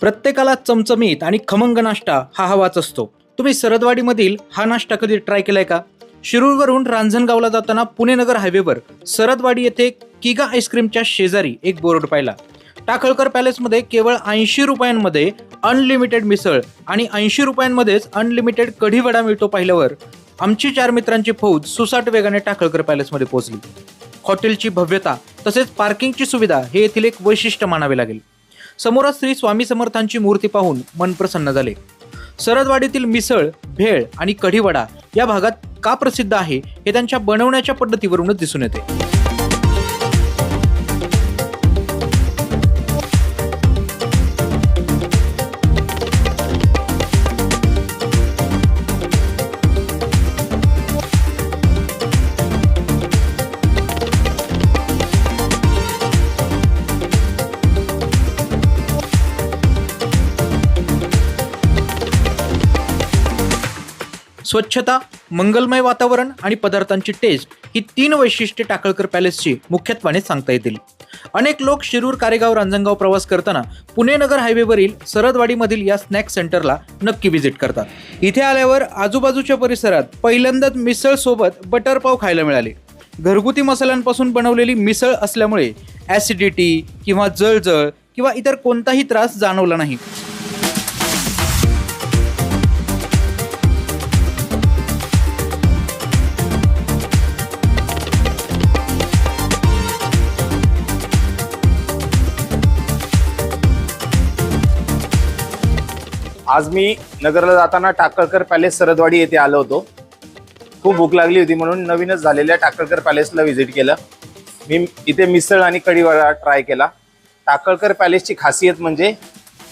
प्रत्येकाला चमचमीत आणि खमंग नाश्ता हा हवाच असतो. तुम्ही सरदवाडीमधील हा नाश्ता कधी ट्राय केलाय का? शिरूरवरून रांजणगावला जाताना पुणे नगर हायवेवर सरदवाडी येथे किगा आईस्क्रीमच्या शेजारी एक बोर्ड पाहिला. टाकळकर पॅलेसमध्ये केवळ ऐंशी रुपयांमध्ये अनलिमिटेड मिसळ आणि ऐंशी रुपयांमध्येच अनलिमिटेड कढी वडा मिळतो पाहिल्यावर आमची चार मित्रांची फौज सुसाट वेगाने टाकळकर पॅलेसमध्ये पोहोचली. हॉटेलची भव्यता तसेच पार्किंगची सुविधा हे येथील एक वैशिष्ट्य मानावे लागेल. समोरच श्री स्वामी समर्थांची मूर्ती पाहून मन प्रसन्न झाले. सरदवाडीतील मिसळ भेळ आणि कढीवडा या भागात का प्रसिद्ध आहे हे त्यांच्या बनवण्याच्या पद्धतीवरूनच दिसून येते. स्वच्छता मंगलमय वातावरण आणि पदार्थांची टेस्ट ही तीन वैशिष्ट्ये टाकळकर पॅलेसची मुख्यत्वाने सांगता येतील. अनेक लोक शिरूर कारेगाव रांजणगाव प्रवास करताना पुणे नगर हायवेवरील सरदवाडीमधील या स्नॅक सेंटरला नक्की व्हिजिट करतात. इथे आल्यावर आजूबाजूच्या परिसरात पहिल्यांदाच मिसळ सोबत बटर पाव खायला मिळाले. घरगुती मसाल्यांपासून बनवलेली मिसळ असल्यामुळे ॲसिडिटी किंवा जळजळ किंवा इतर कोणताही त्रास जाणवला नाही. आज मी नगरला जाताना टाकळकर पॅलेस सरदवाडी येथे आलो होतो. खूप भूक लागली होती म्हणून नवीनच झालेल्या टाकळकर पॅलेसला व्हिजिट केलं. मी इथे मिसळ आणि कढीवडा ट्राय केला. टाकळकर पॅलेसची खासियत म्हणजे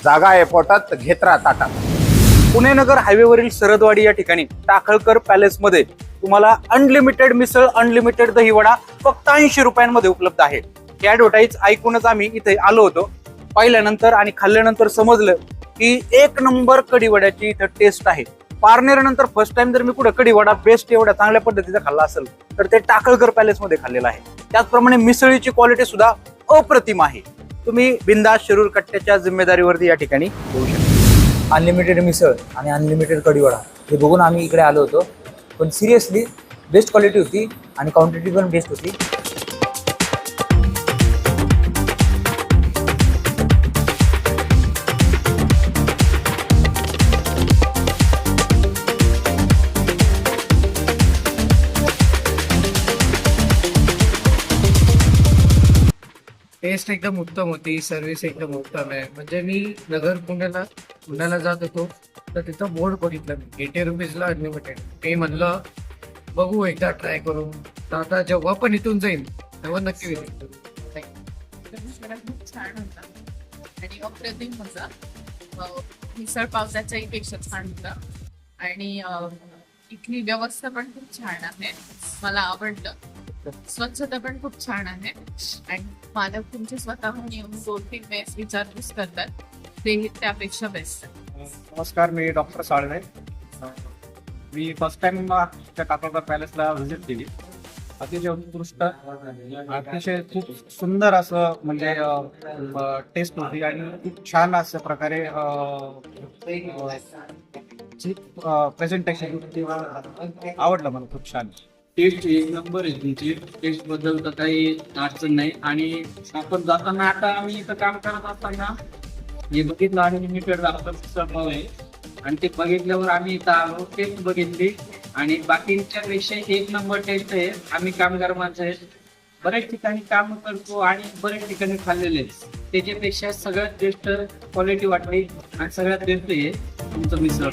जागा आहे पोटात घेत राहा ताटात पुणे नगर हायवेवरील सरदवाडी या ठिकाणी टाकळकर पॅलेसमध्ये तुम्हाला अनलिमिटेड मिसळ अनलिमिटेड दहीवडा फक्त ऐंशी रुपयांमध्ये उपलब्ध आहे. ही ॲडव्हर्टाईज ऐकूनच आम्ही इथे आलो होतो. पाहिल्यानंतर आणि खाल्ल्यानंतर समजलं की एक नंबर कडीवड्याची इथं टेस्ट आहे. पारनेर नंतर फर्स्ट टाइम जर मी कुठं कडीवडा बेस्ट एवढ्या चांगल्या पद्धतीचा खाल्ला असेल तर ते टाकळकर पॅलेसमध्ये खाल्लेला आहे. त्याचप्रमाणे मिसळीची क्वालिटी सुद्धा अप्रतिम आहे. तुम्ही बिंदास शिरूर कट्ट्याच्या जिम्मेदारीवरती या ठिकाणी येऊ शकता. अनलिमिटेड मिसळ आणि अनलिमिटेड कडीवडा हे बघून आम्ही इकडे आलो होतो. पण सिरियसली बेस्ट क्वालिटी होती आणि क्वांटिटी पण बेस्ट होती. टेस्ट एकदम उत्तम होती सर्व्हिस एकदम उत्तम आहे. म्हणजे मी नगर पुण्याला पुण्याला जात होतो तर तिथं बोर्ड बघितलं मी. एटी रुपीजला अनलिमिटेड ते म्हणलं बघू एकदा ट्राय करून. तर आता जेव्हा पण इथून जाईल तेव्हा नक्की विजिट खूप छान होता आणि अप्रतिम होता मिसळ पावसाच्याही पेक्षा छान होता. आणि इथली व्यवस्था पण खूप छान आहे. मला आवडलं. स्वच्छता पण खूप छान आहे. आणि मालक तुमचे स्वतःहून येऊन दोन तीन वेळेस विचारपूस करतात. ते त्यापेक्षा बेस्ट आहे. नमस्कार मी डॉक्टर साळवे. मी फर्स्ट टाइम त्या काकोडकर पॅलेसला व्हिजिट केली. अतिशय उत्कृष्ट अतिशय खूप सुंदर असं म्हणजे टेस्ट होती आणि खूप छान अशा प्रकारे प्रेझेंटेशन आवडलं मला खूप छान. टेस्ट एक नंबर आहे तुमची. टेस्टबद्दल तर काही अडचण नाही. आणि आपण जाताना आता आम्ही इथं काम करत असताना हे बघितलं आणि लिमिटेड स्वभाव आहे. आणि ते बघितल्यावर आम्ही इथं आलो टेस्ट बघितली. आणि बाकींच्या पेक्षा एक नंबर टेस्ट आहे. आम्ही कामगार माणसं आहेत. बऱ्याच ठिकाणी काम करतो आणि बऱ्याच ठिकाणी खाल्लेले आहेत. त्याच्यापेक्षा सगळ्यात बेस्ट क्वालिटी वाटली आणि सगळ्यात बेस्ट आहे तुमचं मिसळ.